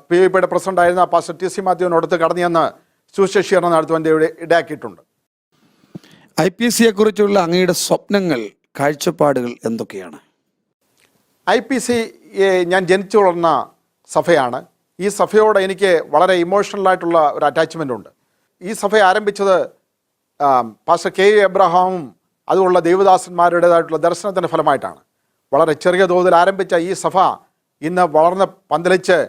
പി ഐ പിയുടെ പ്രസിഡന്റായിരുന്ന പാസ്റ്റർ ടി സി മാത്യുവിനോടത്ത് കടന്നു ചെന്ന് സുശേഷീകരണം നടത്തുവാൻ ദൈവം ഇട- ഇടയാക്കിയിട്ടുണ്ട് ഐ പി സിയെ കുറിച്ചുള്ള അങ്ങയുടെ സ്വപ്നങ്ങൾ കാഴ്ചപ്പാടുകൾ എന്തൊക്കെയാണ്? ഐ പി സി ഞാൻ ജനിച്ചു വളർന്ന സഭയാണ്. ഈ സഭയോട് എനിക്ക് വളരെ ഇമോഷണലായിട്ടുള്ള ഒരു അറ്റാച്ച്മെന്റ് ഉണ്ട്. ഈ സഭ ആരംഭിച്ചത് പാസ്റ്റർ കെ. എ. എബ്രഹാമും അതുള്ള ദേവദാസന്മാരുടേതായിട്ടുള്ള ദർശനത്തിന്റെ ഫലമായിട്ടാണ്. വളരെ ചെറിയ തോതിൽ ആരംഭിച്ച ഈ സഭ ഇന്ന് വളർന്ന് പന്തലിച്ച്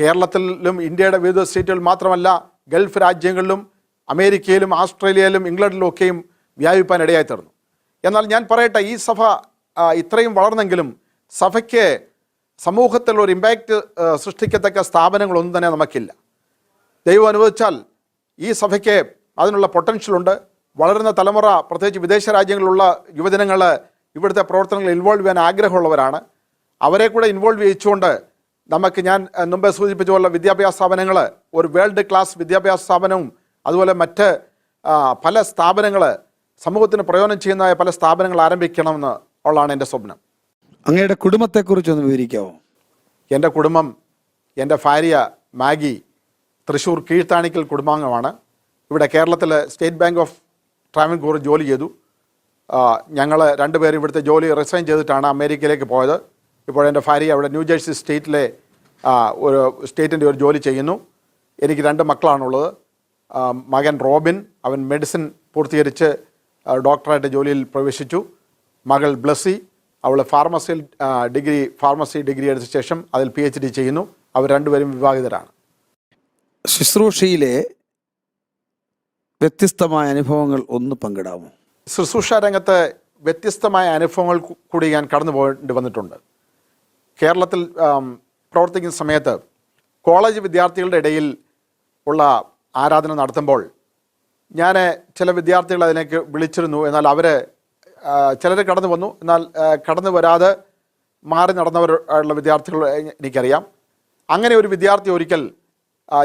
കേരളത്തിലും ഇന്ത്യയുടെ വിവിധ സ്റ്റേറ്റുകളിൽ മാത്രമല്ല ഗൾഫ് രാജ്യങ്ങളിലും അമേരിക്കയിലും ആസ്ട്രേലിയയിലും ഇംഗ്ലണ്ടിലും ഒക്കെയും വ്യാപിപ്പാൻ ഇടയായി തീർന്നു. എന്നാൽ ഞാൻ പറയട്ടെ ഈ സഭ ഇത്രയും വളർന്നെങ്കിലും സഭയ്ക്ക് സമൂഹത്തിൽ ഒരു ഇമ്പാക്റ്റ് സൃഷ്ടിക്കത്തക്ക സ്ഥാപനങ്ങളൊന്നും തന്നെ നമുക്കില്ല. ദൈവം അനുവദിച്ചാൽ ഈ സഭയ്ക്ക് അതിനുള്ള പൊട്ടൻഷ്യൽ ഉണ്ട്. വളരുന്ന തലമുറ പ്രത്യേകിച്ച് വിദേശ രാജ്യങ്ങളിലുള്ള യുവജനങ്ങൾ ഇവിടുത്തെ പ്രവർത്തനങ്ങളിൽ ഇൻവോൾവ് ചെയ്യാൻ ആഗ്രഹമുള്ളവരാണ്. അവരെ കൂടെ ഇൻവോൾവ് ചെയ്യിച്ചുകൊണ്ട് നമുക്ക് ഞാൻ മുമ്പേ സൂചിപ്പിച്ച പോലെ വിദ്യാഭ്യാസ സ്ഥാപനങ്ങൾ ഒരു വേൾഡ് ക്ലാസ് വിദ്യാഭ്യാസ സ്ഥാപനവും അതുപോലെ മറ്റ് പല സ്ഥാപനങ്ങൾ സമൂഹത്തിന് പ്രയോജനം ചെയ്യുന്നതായ പല സ്ഥാപനങ്ങൾ ആരംഭിക്കണമെന്ന് ഉള്ളതാണ് എന്റെ സ്വപ്നം. അങ്ങയുടെ കുടുംബത്തെക്കുറിച്ചൊന്ന് വിവരിക്കാമോ എന്റെ കുടുംബം എന്റെ ഭാര്യ മാഗി തൃശ്ശൂർ കീഴ്ത്താണിക്കൽ കുടുംബാംഗമാണ്. ഇവിടെ കേരളത്തിൽ സ്റ്റേറ്റ് ബാങ്ക് ഓഫ് ട്രാവൻകൂർ ജോലി ചെയ്തു. ഞങ്ങൾ രണ്ടുപേരും ഇവിടുത്തെ ജോലി റിസൈൻ ചെയ്തിട്ടാണ് അമേരിക്കയിലേക്ക് പോയത്. ഇപ്പോൾ എന്റെ ഭാര്യ അവിടെ ന്യൂ ജേഴ്സി സ്റ്റേറ്റിലെ ഒരു സ്റ്റേറ്റിന്റെ ഒരു ജോലി ചെയ്യുന്നു. എനിക്ക് രണ്ട് മക്കളാണുള്ളത്. മകൻ റോബിൻ അവൻ മെഡിസിൻ പൂർത്തീകരിച്ച് ഡോക്ടറായിട്ട് ജോലിയിൽ പ്രവേശിച്ചു. മകൾ ബ്ലസ്സി അവൾ ഫാർമസിയിൽ ഡിഗ്രി ഫാർമസി ഡിഗ്രി എടുത്ത ശേഷം അതിൽ പി എച്ച് ഡി ചെയ്യുന്നു. അവർ രണ്ടുപേരും വിവാഹിതരാണ്. ശുശ്രൂഷയിലെ വ്യത്യസ്തമായ അനുഭവങ്ങൾ ഒന്ന് പങ്കിടാമോ? ശുശ്രൂഷ രംഗത്ത് വ്യത്യസ്തമായ അനുഭവങ്ങൾ കൂടി ഞാൻ കടന്നു പോകേണ്ടി വന്നിട്ടുണ്ട്. കേരളത്തിൽ പ്രവർത്തിക്കുന്ന സമയത്ത് കോളേജ് വിദ്യാർത്ഥികളുടെ ഇടയിൽ ഉള്ള ആരാധന നടത്തുമ്പോൾ ഞാൻ ചില വിദ്യാർത്ഥികൾ അതിലേക്ക് വിളിച്ചിരുന്നു. എന്നാൽ അവർ ചിലർ കടന്നു വന്നു. എന്നാൽ കടന്നു വരാതെ മാറി നടന്നവരുള്ള വിദ്യാർത്ഥികൾ എനിക്കറിയാം. അങ്ങനെ ഒരു വിദ്യാർത്ഥി ഒരിക്കൽ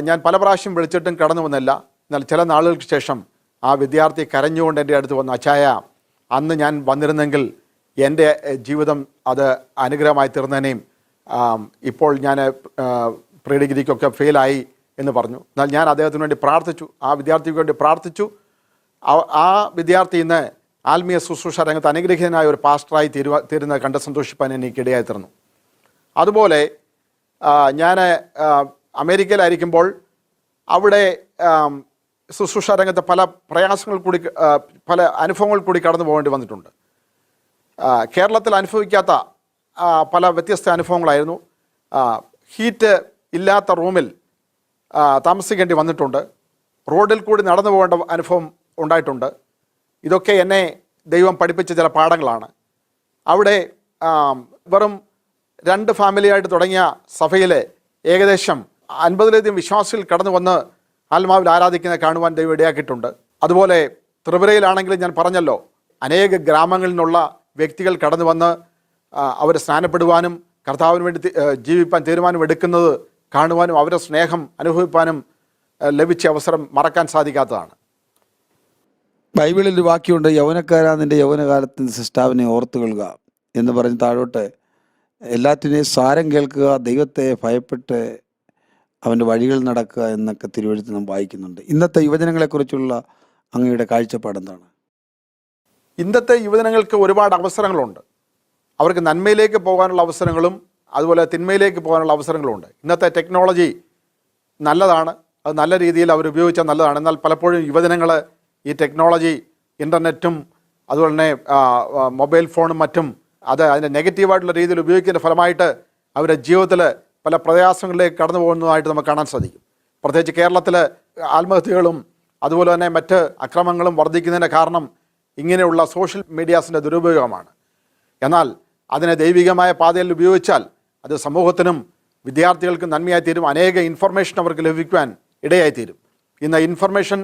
ഞാൻ പല പ്രാവശ്യം വിളിച്ചിട്ടും കടന്നു വന്നില്ല. എന്നാൽ ചില നാളുകൾക്ക് ശേഷം ആ വിദ്യാർത്ഥി കരഞ്ഞുകൊണ്ട് എന്റെ അടുത്ത് വന്നു അച്ചായ അന്ന് ഞാൻ വന്നിരുന്നെങ്കിൽ എന്റെ ജീവിതം അത് അനുഗ്രഹമായി തീർന്നതിനെയും ഇപ്പോൾ ഞാൻ പ്രീ ഡിഗ്രിക്കൊക്കെ ഫെയിലായി എന്ന് പറഞ്ഞു. എന്നാൽ ഞാൻ അദ്ദേഹത്തിന് വേണ്ടി പ്രാർത്ഥിച്ചു ആ വിദ്യാർത്ഥിക്ക് വേണ്ടി പ്രാർത്ഥിച്ചു. ആ- വിദ്യാർത്ഥി ഇന്ന് ആത്മീയ ശുശ്രൂഷ രംഗത്ത് അനുഗ്രഹീതനായ ഒരു പാസ്റ്ററായി തീരുവ തീരുന്നത് കണ്ട് സന്തോഷിപ്പാൻ എനിക്ക് ഇടയായി തീർന്നു. അതുപോലെ ഞാൻ അമേരിക്കയിലായിരിക്കുമ്പോൾ അവിടെ ശുശ്രൂഷ രംഗത്തെ പല പ്രയാസങ്ങൾ കൂടി പല അനുഭവങ്ങൾ കൂടി കടന്നു പോകേണ്ടി വന്നിട്ടുണ്ട്. കേരളത്തിൽ അനുഭവിക്കാത്ത പല വ്യത്യസ്ത അനുഭവങ്ങളായിരുന്നു. ഹീറ്റ് ഇല്ലാത്ത റൂമിൽ താമസിക്കേണ്ടി വന്നിട്ടുണ്ട്. റോഡിൽ കൂടി നടന്നു പോകേണ്ട അനുഭവം ഉണ്ടായിട്ടുണ്ട്. ഇതൊക്കെ എന്നെ ദൈവം പഠിപ്പിച്ച ചില പാഠങ്ങളാണ്. അവിടെ വെറും രണ്ട് ഫാമിലിയായിട്ട് തുടങ്ങിയ സഭയിൽ ഏകദേശം അൻപതിലധികം വിശ്വാസികൾ കടന്നു വന്ന് ആത്മാവിൽ ആരാധിക്കുന്നത് കാണുവാൻ ദൈവം ഇടയാക്കിയിട്ടുണ്ട്. അതുപോലെ ത്രിപുരയിലാണെങ്കിലും ഞാൻ പറഞ്ഞല്ലോ അനേക ഗ്രാമങ്ങളിൽ നിന്നുള്ള വ്യക്തികൾ കടന്നു വന്ന് അവർ സ്നാനപ്പെടുവാനും കർത്താവിന് വേണ്ടി ജീവിപ്പാൻ തീരുമാനം എടുക്കുന്നത് കാണുവാനും അവരുടെ സ്നേഹം അനുഭവിപ്പാനും ലഭിച്ച അവസരം മറക്കാൻ സാധിക്കാത്തതാണ്. ബൈബിളിൽ ഒരു വാക്യമുണ്ട് യൗവനക്കാരാ നിന്റെ യൗവനകാലത്ത് സിസ്റ്റാവിനെ ഓർത്തുകൊള്ളുക എന്ന് പറഞ്ഞ് താഴോട്ട് എല്ലാറ്റിനെയും സാരം കേൾക്കുക ദൈവത്തെ ഭയപ്പെട്ട് അവന്റെ വഴികൾ നടക്കുക എന്നൊക്കെ തിരുവഴുത്ത് നാം വായിക്കുന്നുണ്ട്. ഇന്നത്തെ യുവജനങ്ങളെക്കുറിച്ചുള്ള അങ്ങയുടെ കാഴ്ചപ്പാട് എന്താണ്? ഇന്നത്തെ യുവജനങ്ങൾക്ക് ഒരുപാട് അവസരങ്ങളുണ്ട്. അവർക്ക് നന്മയിലേക്ക് പോകാനുള്ള അവസരങ്ങളും അതുപോലെ തിന്മയിലേക്ക് പോകാനുള്ള അവസരങ്ങളുമുണ്ട് ഇന്നത്തെ ടെക്നോളജി നല്ലതാണ്. അത് നല്ല രീതിയിൽ അവർ ഉപയോഗിച്ചാൽ നല്ലതാണ്. എന്നാൽ പലപ്പോഴും യുവജനങ്ങൾ ഈ ടെക്നോളജി ഇന്റർനെറ്റും അതുപോലെ തന്നെ മൊബൈൽ ഫോണും മറ്റും അത് അതിന്റെ നെഗറ്റീവായിട്ടുള്ള രീതിയിൽ ഉപയോഗിക്കുന്ന ഫലമായിട്ട് അവരുടെ ജീവിതത്തിൽ പല പ്രയാസങ്ങളിലേക്ക് കടന്നു പോകുന്നതായിട്ട് നമുക്ക് കാണാൻ സാധിക്കും. പ്രത്യേകിച്ച് കേരളത്തിൽ ആത്മഹത്യകളും അതുപോലെ തന്നെ മറ്റ് അക്രമങ്ങളും വർദ്ധിക്കുന്നതിന്റെ കാരണം ഇങ്ങനെയുള്ള സോഷ്യൽ മീഡിയാസിന്റെ ദുരുപയോഗമാണ്. എന്നാൽ അതിനെ ദൈവികമായ പാതയിൽ ഉപയോഗിച്ചാൽ അത് സമൂഹത്തിനും വിദ്യാർത്ഥികൾക്കും നന്മയായി തീരും അനേക ഇൻഫർമേഷൻ അവർക്ക് ലഭിക്കുവാൻ ഇടയായി തീരും ഇന്ന് ഇൻഫർമേഷൻ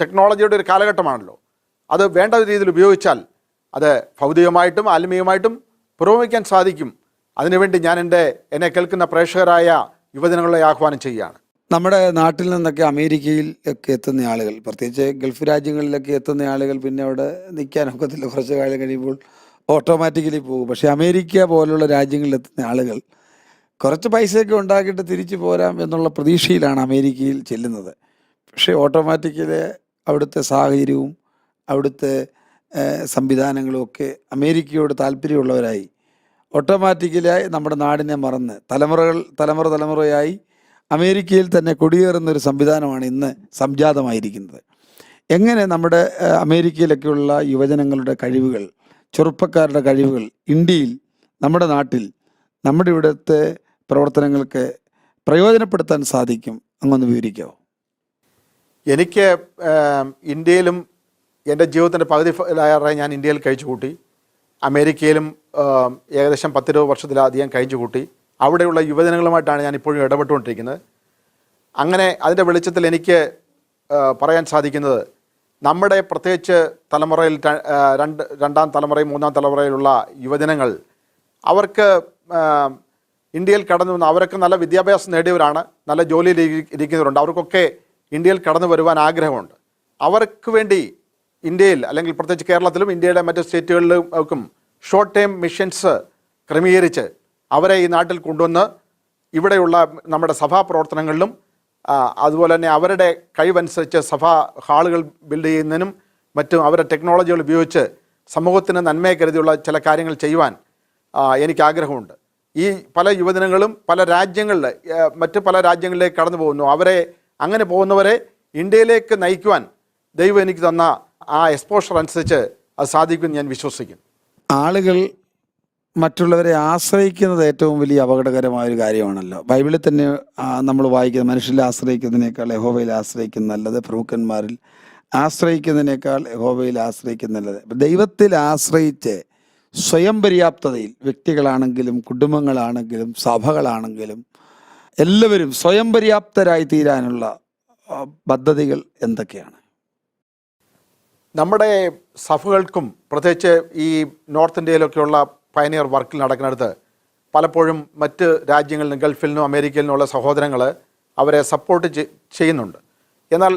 ടെക്നോളജിയുടെ ഒരു കാലഘട്ടമാണല്ലോ. അത് വേണ്ട രീതിയിൽ ഉപയോഗിച്ചാൽ അത് ഭൗതികമായിട്ടും ആത്മീയമായിട്ടും പുരോഗമിക്കാൻ സാധിക്കും. അതിനുവേണ്ടി ഞാൻ എന്റെ എന്നെ കേൾക്കുന്ന പ്രേക്ഷകരായ യുവജനങ്ങളെ ആഹ്വാനം ചെയ്യുകയാണ്. നമ്മുടെ നാട്ടിൽ നിന്നൊക്കെ അമേരിക്കയിൽ ഒക്കെ എത്തുന്ന ആളുകൾ പ്രത്യേകിച്ച് ഗൾഫ് രാജ്യങ്ങളിലൊക്കെ എത്തുന്ന ആളുകൾ പിന്നെ അവിടെ നിൽക്കാനൊക്കത്തില്ല കുറച്ച് കാലം കഴിയുമ്പോൾ ഓട്ടോമാറ്റിക്കലി പോകും. പക്ഷേ അമേരിക്ക പോലുള്ള രാജ്യങ്ങളിൽ എത്തുന്ന ആളുകൾ കുറച്ച് പൈസയൊക്കെ ഉണ്ടാക്കിയിട്ട് തിരിച്ചു പോരാം എന്നുള്ള പ്രതീക്ഷയിലാണ് അമേരിക്കയിൽ ചെല്ലുന്നത്. പക്ഷേ ഓട്ടോമാറ്റിക്കലി അവിടുത്തെ സാഹചര്യവും അവിടുത്തെ സംവിധാനങ്ങളും ഒക്കെ അമേരിക്കയോട് താല്പര്യമുള്ളവരായി. ഓട്ടോമാറ്റിക്കലായി നമ്മുടെ നാടിനെ മറന്ന് തലമുറകൾ തലമുറ തലമുറയായി അമേരിക്കയിൽ തന്നെ കൊടിയേറുന്ന ഒരു സംവിധാനമാണ് ഇന്ന് സംജാതമായിരിക്കുന്നത്. എങ്ങനെ നമ്മുടെ അമേരിക്കയിലൊക്കെയുള്ള യുവജനങ്ങളുടെ കഴിവുകൾ ചെറുപ്പക്കാരുടെ കഴിവുകൾ ഇന്ത്യയിൽ നമ്മുടെ നാട്ടിൽ നമ്മുടെ ഇവിടുത്തെ പ്രവർത്തനങ്ങൾക്ക് പ്രയോജനപ്പെടുത്താൻ സാധിക്കും അങ്ങൊന്ന് വിവരിക്കാമോ എനിക്ക് ഇന്ത്യയിലും എന്റെ ജീവിതത്തിന്റെ പകുതി ഞാൻ ഇന്ത്യയിൽ കഴിച്ചു കൂട്ടി അമേരിക്കയിലും ഏകദേശം പത്തിരുപത് വർഷത്തിലധികം കഴിച്ചു കൂട്ടി അവിടെയുള്ള യുവജനങ്ങളുമായിട്ടാണ് ഞാൻ ഇപ്പോഴും ഇടപെട്ടുകൊണ്ടിരിക്കുന്നത്. അങ്ങനെ അതിന്റെ വെളിച്ചത്തിൽ എനിക്ക് പറയാൻ സാധിക്കുന്നത് നമ്മുടെ പ്രത്യേകിച്ച് തലമുറയിൽ രണ്ട് രണ്ടാം തലമുറയും മൂന്നാം തലമുറയിലുള്ള യുവജനങ്ങൾ അവർക്ക് ഇന്ത്യയിൽ കടന്നു വന്ന അവരൊക്കെ നല്ല വിദ്യാഭ്യാസം നേടിയവരാണ് നല്ല ജോലിയിൽ ഇരി- ഇരിക്കുന്നവരുണ്ട് അവർക്കൊക്കെ ഇന്ത്യയിൽ കടന്നു വരുവാൻ ആഗ്രഹമുണ്ട്. അവർക്ക് വേണ്ടി ഇന്ത്യയിൽ അല്ലെങ്കിൽ പ്രത്യേകിച്ച് കേരളത്തിലും ഇന്ത്യയുടെ മറ്റ് സ്റ്റേറ്റുകളിലും ഷോർട്ട് ടൈം മിഷൻസ് ക്രമീകരിച്ച് അവരെ ഈ നാട്ടിൽ കൊണ്ടുവന്ന് ഇവിടെയുള്ള നമ്മുടെ സഭാ പ്രവർത്തനങ്ങളിലും അതുപോലെ തന്നെ അവരുടെ കഴിവനുസരിച്ച് സഭാ ഹാളുകൾ ബിൽഡ് ചെയ്യുന്നതിനും മറ്റും അവരുടെ ടെക്നോളജികൾ ഉപയോഗിച്ച് സമൂഹത്തിന് നന്മയെ കരുതിയുള്ള ചില കാര്യങ്ങൾ ചെയ്യുവാൻ എനിക്ക് ആഗ്രഹമുണ്ട്. ഈ പല യുവജനങ്ങളും പല രാജ്യങ്ങളിൽ മറ്റ് പല രാജ്യങ്ങളിലേക്ക് കടന്നു പോകുന്നു. അവരെ അങ്ങനെ പോകുന്നവരെ ഇന്ത്യയിലേക്ക് നയിക്കുവാൻ ദൈവം എനിക്ക് തന്ന ആ എക്സ്പോഷർ അനുസരിച്ച് അത് സാധിക്കുമെന്ന് ഞാൻ വിശ്വസിക്കുന്നു. ആളുകൾ മറ്റുള്ളവരെ ആശ്രയിക്കുന്നത് ഏറ്റവും വലിയ അപകടകരമായ ഒരു കാര്യമാണല്ലോ. ബൈബിളിൽ തന്നെ നമ്മൾ വായിക്കുന്നത് മനുഷ്യരിൽ ആശ്രയിക്കുന്നതിനേക്കാൾ യഹോവയിൽ ആശ്രയിക്കുന്ന നല്ലത് പ്രമുഖന്മാരിൽ ആശ്രയിക്കുന്നതിനേക്കാൾ യഹോവയിൽ ആശ്രയിക്കുന്ന നല്ലത്. ദൈവത്തിൽ ആശ്രയിച്ച് സ്വയം പര്യാപ്തതയിൽ വ്യക്തികളാണെങ്കിലും കുടുംബങ്ങളാണെങ്കിലും സഭകളാണെങ്കിലും എല്ലാവരും സ്വയം പര്യാപ്തരായി തീരാനുള്ള പദ്ധതികൾ എന്തൊക്കെയാണ്? നമ്മുടെ സഭകൾക്കും പ്രത്യേകിച്ച് ഈ നോർത്ത് ഇന്ത്യയിലൊക്കെയുള്ള പയനിയർ വർക്കിൽ നടക്കുന്നിടത്ത് പലപ്പോഴും മറ്റ് രാജ്യങ്ങളിൽ നിന്ന് ഗൾഫിൽ നിന്നും അമേരിക്കയിൽ നിന്നുള്ള സഹോദരങ്ങൾ അവരെ സപ്പോർട്ട് ചെയ്യുന്നുണ്ട്. എന്നാൽ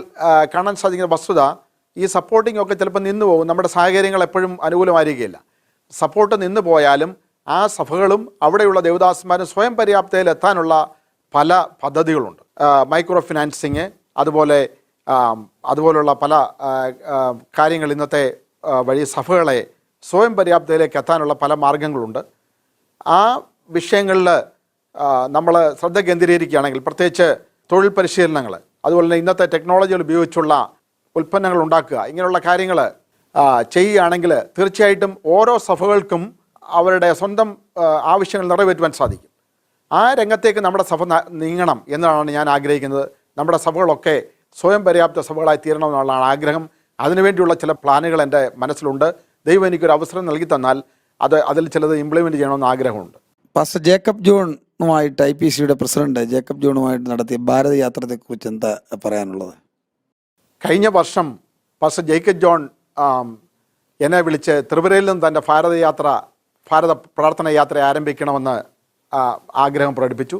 കാണാൻ സാധിക്കുന്ന വസ്തുത ഈ സപ്പോർട്ടിംഗ് ഒക്കെ ചിലപ്പോൾ നിന്നു പോകും. നമ്മുടെ സാഹചര്യങ്ങൾ എപ്പോഴും അനുകൂലമായിരിക്കുകയില്ല. സപ്പോർട്ട് നിന്നു പോയാലും ആ സഭകളും അവിടെയുള്ള ദേവദാസന്മാരും സ്വയം പര്യാപ്തയിൽ എത്താനുള്ള പല പദ്ധതികളുണ്ട്. മൈക്രോ ഫിനാൻസിങ് അതുപോലെ അതുപോലുള്ള പല കാര്യങ്ങൾ ഇന്നത്തെ വഴി സഭകളെ സ്വയം പര്യാപ്തയിലേക്ക് എത്താനുള്ള പല മാർഗങ്ങളുണ്ട്. ആ വിഷയങ്ങളിൽ നമ്മൾ ശ്രദ്ധ കേന്ദ്രീകരിക്കുകയാണെങ്കിൽ പ്രത്യേകിച്ച് തൊഴിൽ പരിശീലനങ്ങൾ അതുപോലെ തന്നെ ഇന്നത്തെ ടെക്നോളജികൾ ഉപയോഗിച്ചുള്ള ഉൽപ്പന്നങ്ങൾ ഉണ്ടാക്കുക ഇങ്ങനെയുള്ള കാര്യങ്ങൾ ചെയ്യുകയാണെങ്കിൽ തീർച്ചയായിട്ടും ഓരോ സഭകൾക്കും അവരുടെ സ്വന്തം ആവശ്യങ്ങൾ നിറവേറ്റുവാൻ സാധിക്കും. ആ രംഗത്തേക്ക് നമ്മുടെ സഭ നീങ്ങണം എന്നാണ് ഞാൻ ആഗ്രഹിക്കുന്നത്. നമ്മുടെ സഭകളൊക്കെ സ്വയം പര്യാപ്ത സഭകളായി തീരണമെന്നുള്ളതാണ് ആഗ്രഹം. അതിനുവേണ്ടിയുള്ള ചില പ്ലാനുകൾ എന്റെ മനസ്സിലുണ്ട്. ദൈവം എനിക്കൊരു അവസരം നൽകി തന്നാൽ അത് അതിൽ ചിലത് ഇംപ്ലിമെന്റ് ചെയ്യണമെന്ന് ആഗ്രഹമുണ്ട്. പാസ്റ്റർ ജേക്കബ് ജോണുമായിട്ട് ഐ പി സിയുടെ പ്രസിഡന്റ് ജേക്കബ് ജോണുമായിട്ട് നടത്തിയ ഭാരത യാത്രയെക്കുറിച്ച് എന്താ പറയാനുള്ളത്? കഴിഞ്ഞ വർഷം പാസ്റ്റർ ജേക്കബ് ജോൺ എന്നെ വിളിച്ച് ത്രിപുരയിൽ നിന്ന് തന്റെ ഭാരതയാത്ര ഭാരത പ്രാർത്ഥന യാത്ര ആരംഭിക്കണമെന്ന് ആഗ്രഹം പ്രകടിപ്പിച്ചു.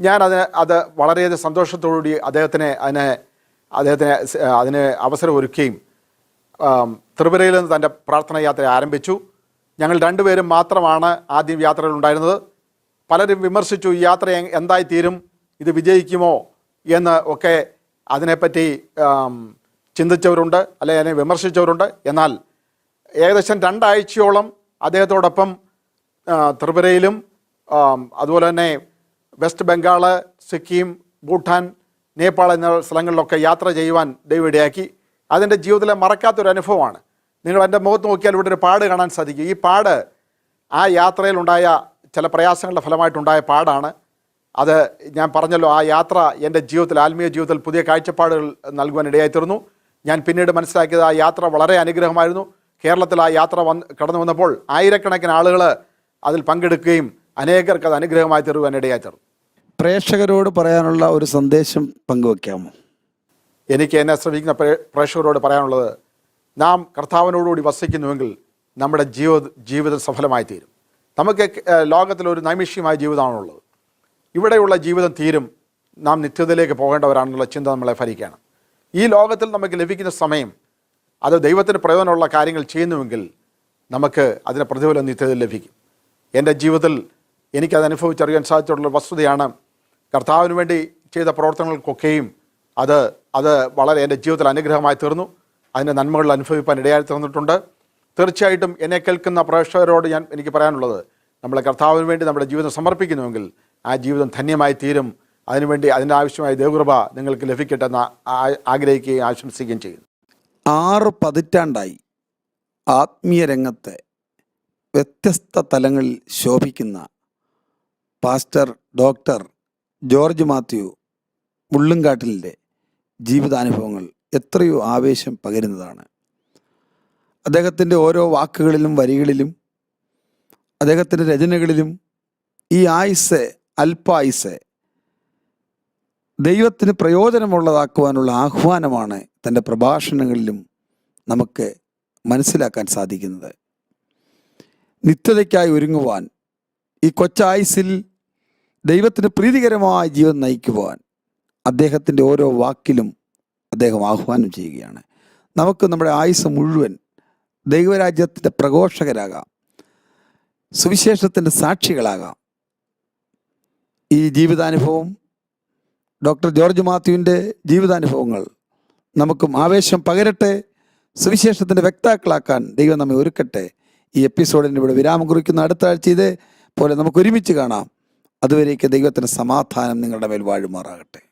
ഞാൻ അതിന് അത് വളരെയധികം സന്തോഷത്തോടുകൂടി അദ്ദേഹത്തിന് അതിനെ അദ്ദേഹത്തിന് അതിന് അവസരം ഒരുക്കുകയും ത്രിപുരയിൽ നിന്ന് തന്റെ പ്രാർത്ഥന യാത്ര ആരംഭിച്ചു. ഞങ്ങൾ രണ്ടുപേരും മാത്രമാണ് ആദ്യം യാത്രയിൽ ഉണ്ടായിരുന്നത്. പലരും വിമർശിച്ചു ഈ യാത്ര എന്തായി തീരും ഇത് വിജയിക്കുമോ? എന്ന് ഒക്കെ അതിനെപ്പറ്റി ചിന്തിച്ചവരുണ്ട് അല്ലെങ്കിൽ അതിനെ വിമർശിച്ചവരുണ്ട്. എന്നാൽ ഏകദേശം രണ്ടാഴ്ചയോളം അദ്ദേഹത്തോടൊപ്പം ത്രിപുരയിലും അതുപോലെ തന്നെ വെസ്റ്റ് ബംഗാൾ സിക്കിം ഭൂട്ടാൻ നേപ്പാൾ എന്ന സ്ഥലങ്ങളിലൊക്കെ യാത്ര ചെയ്യുവാൻ ദൈവം ഇടയാക്കി അതിന്റെ ജീവിതത്തിലെ മറക്കാത്തൊരു അനുഭവമാണ്. നിങ്ങൾ എന്റെ മുഖത്ത് നോക്കിയാൽ ഇവിടെ ഒരു പാട് കാണാൻ സാധിക്കും. ഈ പാട് ആ യാത്രയിലുണ്ടായ ചില പ്രയാസങ്ങളുടെ ഫലമായിട്ടുണ്ടായ പാടാണ്. അത് ഞാൻ പറഞ്ഞല്ലോ ആ യാത്ര എന്റെ ജീവിതത്തിൽ ആത്മീയ ജീവിതത്തിൽ പുതിയ കാഴ്ചപ്പാടുകൾ നൽകുവാൻ ഇടയായിത്തീർന്നു. ഞാൻ പിന്നീട് മനസ്സിലാക്കിയത് ആ യാത്ര വളരെ അനുഗ്രഹമായിരുന്നു. കേരളത്തിൽ ആ യാത്ര വന്ന് കടന്നു വന്നപ്പോൾ ആയിരക്കണക്കിന് ആളുകൾ അതിൽ പങ്കെടുക്കുകയും അനേകർക്ക് അത് അനുഗ്രഹമായി തീർക്കുവാൻ ഇടയായിത്തീർന്നു. പ്രേക്ഷകരോട് പറയാനുള്ള ഒരു സന്ദേശം പങ്കുവെക്കാമോ? എനിക്ക് എന്നെ ശ്രമിക്കുന്ന പ്രേ- പ്രേക്ഷകരോട് പറയാനുള്ളത് നാം കർത്താവിനോടുകൂടി വസിക്കുന്നുവെങ്കിൽ നമ്മുടെ ജീവ ജീവിതം സഫലമായി തീരും നമുക്ക് ലോകത്തിലൊരു നൈമിഷ്യമായ ജീവിതമാണുള്ളത്. ഇവിടെയുള്ള ജീവിതം തീരും. നാം നിത്യതയിലേക്ക് പോകേണ്ടവരാണെന്നുള്ള ചിന്ത നമ്മളെ ഭരിക്കുകയാണ്. ഈ ലോകത്തിൽ നമുക്ക് ലഭിക്കുന്ന സമയം അത് ദൈവത്തിന് പ്രയോജനമുള്ള കാര്യങ്ങൾ ചെയ്യുന്നുവെങ്കിൽ നമുക്ക് അതിന് പ്രതിഫലം നിത്യതയിൽ ലഭിക്കും. എന്റെ ജീവിതത്തിൽ എനിക്കത് അനുഭവിച്ചറിയാൻ സാധിച്ചിട്ടുള്ള വസ്തുതയാണ് കർത്താവിന് വേണ്ടി ചെയ്ത പ്രവർത്തനങ്ങൾക്കൊക്കെയും അത് അത് വളരെ എന്റെ ജീവിതത്തിൽ അനുഗ്രഹമായി തീർന്നു. അതിന്റെ നന്മകൾ അനുഭവിക്കാൻ ഇടയായി തീർന്നിട്ടുണ്ട്. തീർച്ചയായിട്ടും എന്നെ കേൾക്കുന്ന പ്രേക്ഷകരോട് ഞാൻ എനിക്ക് പറയാനുള്ളത് നമ്മളെ കർത്താവിന് വേണ്ടി നമ്മുടെ ജീവിതം സമർപ്പിക്കുന്നുവെങ്കിൽ ആ ജീവിതം ധന്യമായി തീരും. അതിനുവേണ്ടി അതിന്റെ ആവശ്യമായ ദൈവകൃപ നിങ്ങൾക്ക് ലഭിക്കട്ടെ എന്ന് ആഗ്രഹിക്കുകയും ആശംസിക്കുകയും ചെയ്യുന്നു. ആറ് പതിറ്റാണ്ടായി ആത്മീയ രംഗത്തെ വ്യത്യസ്ത തലങ്ങളിൽ ശോഭിക്കുന്ന പാസ്റ്റർ ഡോക്ടർ ജോർജ് മാത്യു മുള്ളുംകാട്ടിലിന്റെ ജീവിതാനുഭവങ്ങൾ എത്രയോ ആവേശം പകരുന്നതാണ്. അദ്ദേഹത്തിന്റെ ഓരോ വാക്കുകളിലും വരികളിലും അദ്ദേഹത്തിന്റെ രചനകളിലും ഈ ആയുസ് അല്പായുസ് ദൈവത്തിന് പ്രയോജനമുള്ളതാക്കുവാനുള്ള ആഹ്വാനമാണ് തന്റെ പ്രഭാഷണങ്ങളിലും നമുക്ക് മനസ്സിലാക്കാൻ സാധിക്കുന്നത്. നിത്യതയ്ക്കായി ഒരുങ്ങുവാൻ ഈ കൊച്ചായുസിൽ ദൈവത്തിന് പ്രീതികരമായ ജീവൻ നയിക്കുവാൻ അദ്ദേഹത്തിന്റെ ഓരോ വാക്കിലും അദ്ദേഹം ആഹ്വാനം ചെയ്യുകയാണ്. നമുക്ക് നമ്മുടെ ആയുസ് മുഴുവൻ ദൈവരാജ്യത്തിന്റെ പ്രഘോഷകരാകാം. സുവിശേഷത്തിന്റെ സാക്ഷികളാകാം. ഈ ജീവിതാനുഭവം ഡോക്ടർ ജോർജ് മാത്യുവിന്റെ ജീവിതാനുഭവങ്ങൾ നമുക്കും ആവേശം പകരട്ടെ. സുവിശേഷത്തിന്റെ വ്യക്താക്കളാക്കാൻ ദൈവം നമ്മെ ഒരുക്കട്ടെ. ഈ എപ്പിസോഡിന് ഇവിടെ വിരാമം കുറിക്കുന്ന അടുത്ത ആഴ്ച ഇതേ പോലെ നമുക്ക് ഒരുമിച്ച് കാണാം. അതുവരേക്ക് ദൈവത്തിന്റെ സമാധാനം നിങ്ങളുടെ മേൽ വാഴുമാറാകട്ടെ.